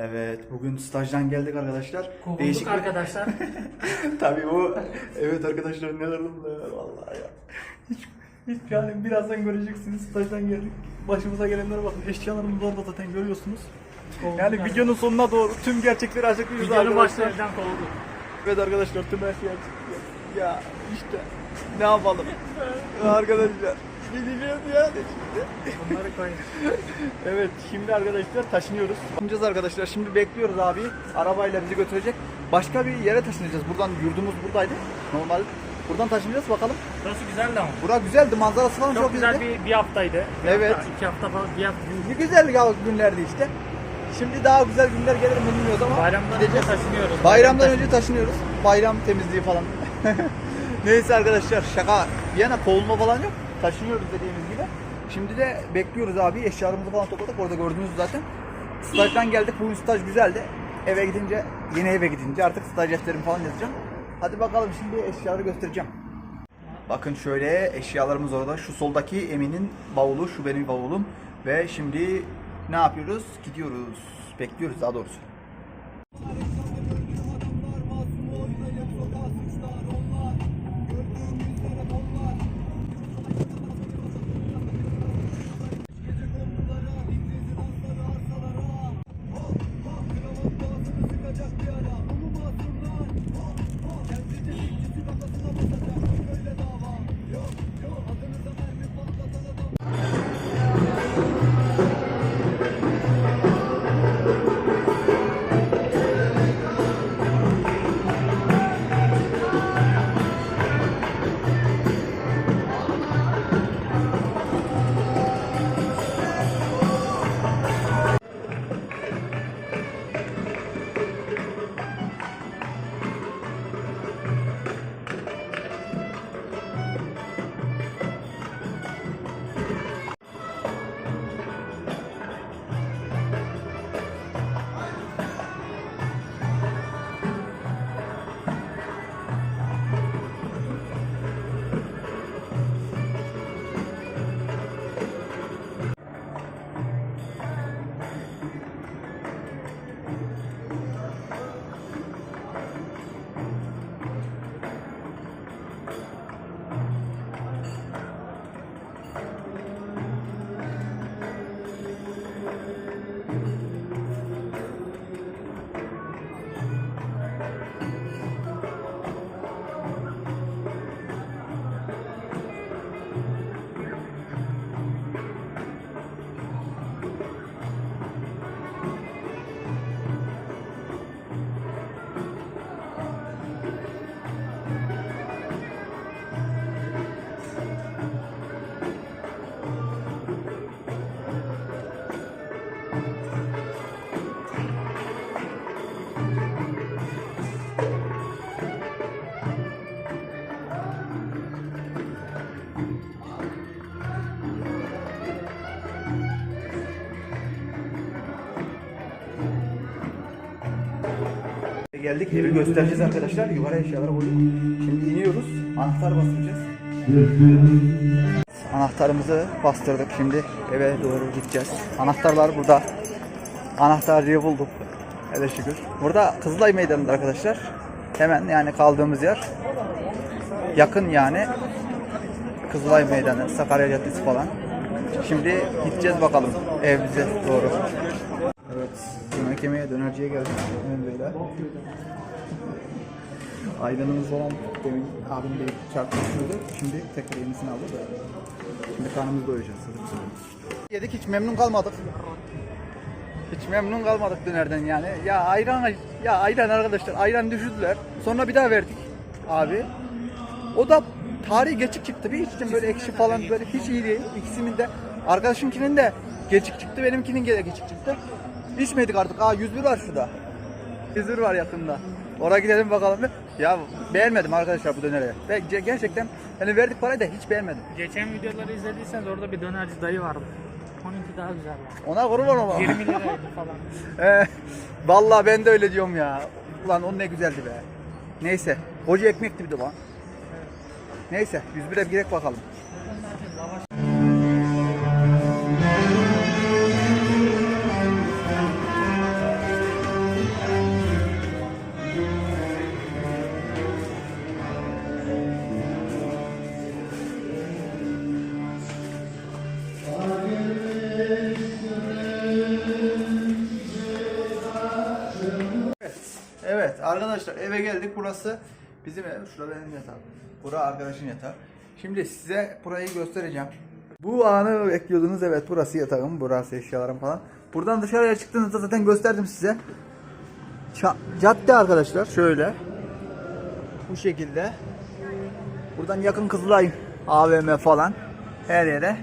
Evet, bugün stajdan geldik arkadaşlar. Kovulduk Değişik arkadaşlar. Tabii bu, evet arkadaşlar neler oldu vallahi ya. Hiç, hiç yani birazdan göreceksiniz stajdan geldik. Başımıza gelenlere bakın. Eşyalarımız orada zaten görüyorsunuz. Kovulduk Yani videonun sonuna doğru tüm gerçekleri açıklıyoruz Videonun arkadaşlar. başlarından kovulduk. Evet arkadaşlar tüm her. Ya işte ne yapalım arkadaşlar. Yani şimdi. Bunları koyun. Evet şimdi arkadaşlar taşınıyoruz. Taşınacağız arkadaşlar. Şimdi bekliyoruz abi. Arabayla bizi götürecek. Başka bir yere taşınacağız. Buradan yurdumuz buradaydı. Normal. Buradan taşınacağız bakalım. Burası güzeldi ama. Bura güzeldi. Manzarası falan çok, Çok güzel güzeldi. bir, bir haftaydı. Bir Evet. Hafta, iki hafta falan bir hafta. Ne güzel ya günlerdi işte. Şimdi daha güzel günler gelir mi bilmiyoruz ama Bayramdan önce gideceğiz. taşınıyoruz. Bayramdan Bayram önce taşınıyoruz. Bayram temizliği falan. Neyse arkadaşlar şaka bir yana kovulma falan yok. Taşınıyoruz dediğimiz gibi. Şimdi de bekliyoruz abi. Eşyalarımızı falan topladık. Orada gördünüz zaten. Stajdan geldik. Bugün staj güzeldi. Eve gidince, yeni eve gidince artık staj defterimi falan yazacağım. Hadi bakalım şimdi eşyaları göstereceğim. Bakın şöyle eşyalarımız orada. Şu soldaki Emin'in bavulu, şu benim bavulum. Ve şimdi ne yapıyoruz? Gidiyoruz. Bekliyoruz daha doğrusu. Geldik evi göstereceğiz arkadaşlar. Yukarı eşyaları koyduk. Şimdi iniyoruz. Anahtar bastıracağız. Anahtarımızı bastırdık. Şimdi eve doğru gideceğiz. Anahtarlar burada. Anahtarcıyı bulduk. Hele şükür. Burada Kızılay Meydanı'nda arkadaşlar. Hemen yani kaldığımız yer. Yakın yani. Kızılay Meydanı, Sakarya Caddesi falan. Şimdi gideceğiz bakalım evimize doğru. Yemeye dönerciye geldik. Hemen böyle. Ayranımız falan demin abim de çarpmıştırdı. Şimdi tekrar yenisini aldı da. Şimdi karnımızı doyuracağız. Yedik hiç memnun kalmadık. Hiç memnun kalmadık dönerden yani. Ya ayran ya ayran arkadaşlar ayran düşürdüler. Sonra bir daha verdik abi. O da tarihi geçik çıktı. Bir içtim böyle ekşi falan böyle hiç iyi değil. İkisinin de arkadaşımkinin de geçik çıktı. Benimkinin de geçik çıktı. İçmedik artık. Aa 101 var şurada. 101 var yakında. Oraya gidelim bakalım. Ya beğenmedim arkadaşlar bu döneri. Ve ge- gerçekten hani verdik parayı da hiç beğenmedim. Geçen videoları izlediyseniz orada bir dönerci dayı vardı. Onunki daha güzel var. Ona kurban ama. 20 liraydı falan. Eh, Vallahi ben de öyle diyorum ya. Ulan o ne güzeldi be. Neyse. Koca ekmekti bir de lan. Neyse 101'e bir girek bakalım. Arkadaşlar eve geldik. Burası bizim ev. Şurada benim yatağım. Bura arkadaşın yatağı. Şimdi size burayı göstereceğim. Bu anı bekliyordunuz. Evet burası yatağım. Burası eşyalarım falan. Buradan dışarıya çıktığınızda zaten gösterdim size. Ça- cadde arkadaşlar. Şöyle. Bu şekilde. Buradan yakın Kızılay AVM falan. Her yere.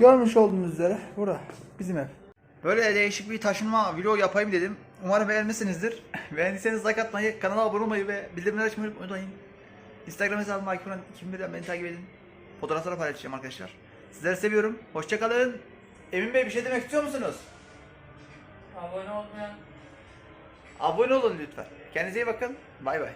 Görmüş olduğunuz üzere. Bura. Bizim ev. Böyle değişik bir taşınma vlog yapayım dedim. Umarım beğenmişsinizdir. Beğendiyseniz like atmayı, kanala abone olmayı ve bildirimleri açmayı unutmayın. Instagram hesabım Akif'den 2001'den beni takip edin. Fotoğrafları paylaşacağım arkadaşlar. Sizleri seviyorum. Hoşçakalın. Emin Bey bir şey demek istiyor musunuz? Abone olmayan Abone olun lütfen. Kendinize iyi bakın. Bay bay.